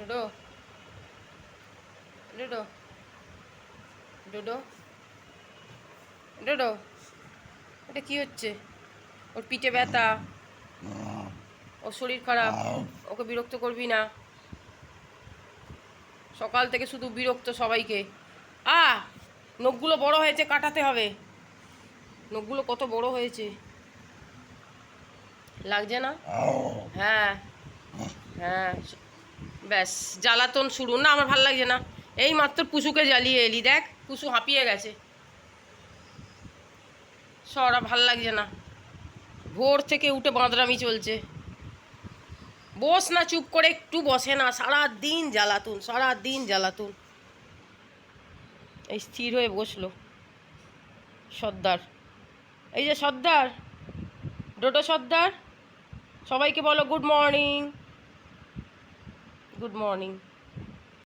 ডোডো। ডোডো। ডোডো। ডোডো। এটা কি হচ্ছে? ওর পিঠে ব্যথা। ওর শরীর খারাপ। ওকে বিরক্ত করবি না। সকাল থেকে শুধু বিরক্ত সবাইকে। আ, নখগুলো বড় হয়েছে, কাটাতে হবে। নখগুলো কত বড় হয়েছে। লাগছে না? হ্যাঁ। হ্যাঁ ব্যাস, জ্বালাতন শুরু। না, আমার ভালো লাগছে না। এই মাত্র পুষুকে জ্বালিয়ে এলি, দেখ পুষু হাঁপিয়ে গেছে। সরা ভালো লাগছে না। ভোর থেকে উঠে বাঁদরামি চলছে। বস না, চুপ করে একটু বসে না। সারা দিন জ্বালাতুন সারা দিন জ্বালাতুন। এই স্থির হয়ে বসল। সর্দার। এই যে সর্দার ডোটো সর্দার, সবাইকে বলো গুড মর্নিং। Good morning